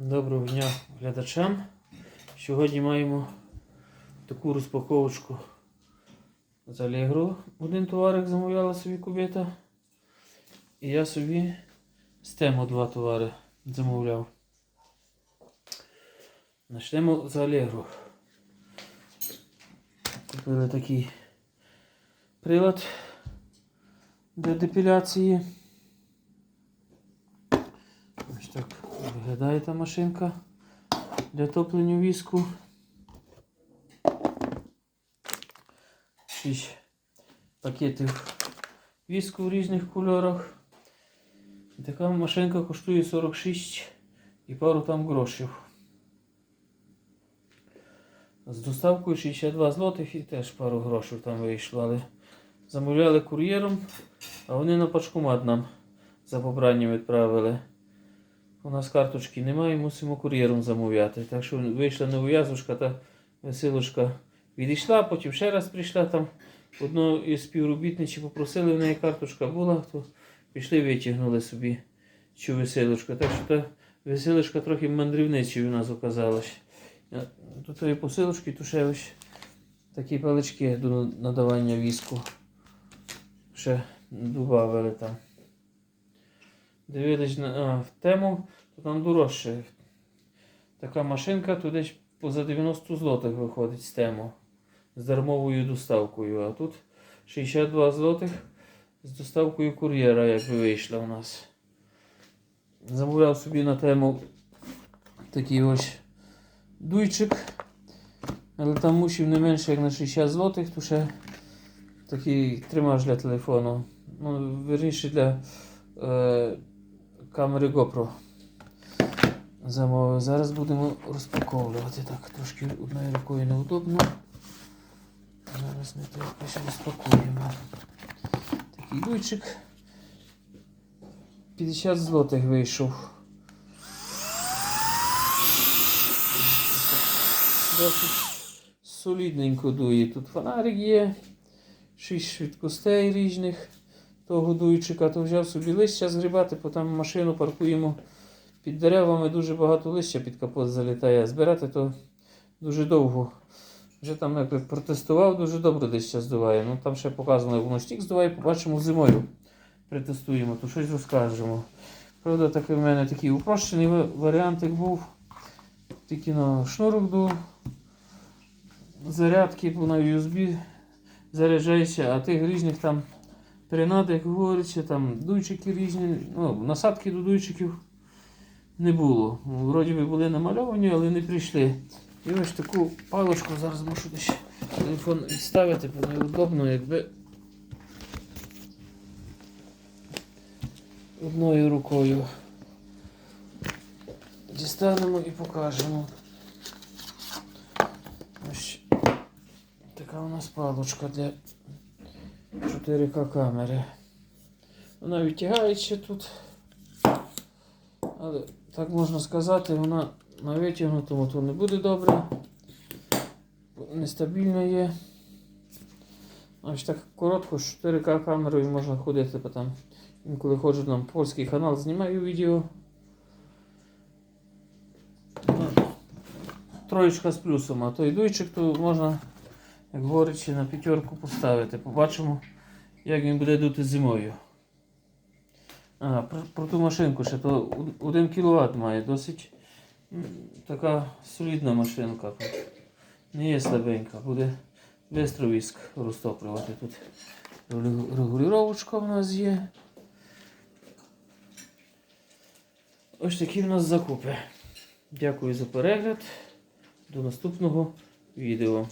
Доброго дня глядачам. Сьогодні маємо таку розпаковочку з Allegro. Один товарик замовляла собі кубета. І я собі з тему два товари замовляв. Почнемо з Allegro. Купили такий прилад для депіляції. Ось так виглядає та машинка для топлення віску. Шість пакетів віску в різних кольорах. Така машинка коштує 46 і пару там грошів. З доставкою 62 злотих і теж пару грошей там вийшло, але замовляли кур'єром, а вони на пачкомат нам за побранням відправили. У нас карточки немає, мусимо кур'єром замовляти. Так що вийшла нев'язочка та веселочка відійшла, потім ще раз прийшла там. Одну із співробітниці попросили, в неї карточка була, то пішли витягнули собі цю веселочку. Так що та веселочка трохи мандрівничою у нас оказалась. Е, До тої посилочки Тушевич такі палички до надавання віску. Ще додавали там. Дивились на в тему, то там дорожче. Така машинка то десь поза 90 злотих виходить з тему. З дармовою доставкою. А тут 62 злотих з доставкою кур'єра, як би вийшла у нас. Замовляв собі на тему такий ось дуйчик. Але там мусив не менше як на 60 злотих, то ще такий тримач для телефону. Ну, верніше для е, камери GoPro. Замовив. Зараз будемо розпаковувати. Так, трошки одною рукою неудобно. Зараз ми то якось розпакуємо. Такий дуйчик. 50 злотих вийшов. Досить солідненько дує. Тут фонарик є. 6 швидкостей різних того дуйчика, то взяв собі листя згрібати, потім машину паркуємо під деревами, дуже багато листя під капот залітає. Збирати то дуже довго. Вже там якби протестував, дуже добре листя здуває. Ну там ще показано, як воно стік здуває, побачимо зимою. Притестуємо, то щось розкажемо. Правда, такий в мене такий упрощений ва- варіантик був. Тільки на шнурок до зарядки, на USB заряджається, а тих різних там принад, як говориться, там дуйчики різні, ну, насадки до дуйчиків не було. Вроді би були намальовані, але не прийшли. І ось таку паличку зараз мушу десь телефон відставити, бо неудобно, якби одною рукою дістанемо і покажемо. Ось така у нас паличка для 4К камери. Вона відтягається тут. Але так можна сказати, вона на витягнутому то не буде добре. Нестабільно є. Ось так коротко, з 4К камерою можна ходити, бо там інколи ходжу на польський канал, знімаю відео. Ну, Троєчка з плюсом, а той дуйчик то можна, як говорячи, на п'ятерку поставити. Побачимо, як він буде дути зимою. А, про, про ту машинку ще то 1 кВт має, досить така солідна машинка. Не є слабенька, буде швидко віск розтоплювати тут. Регулювачка в нас є. Ось такі в нас закупи. Дякую за перегляд. До наступного відео.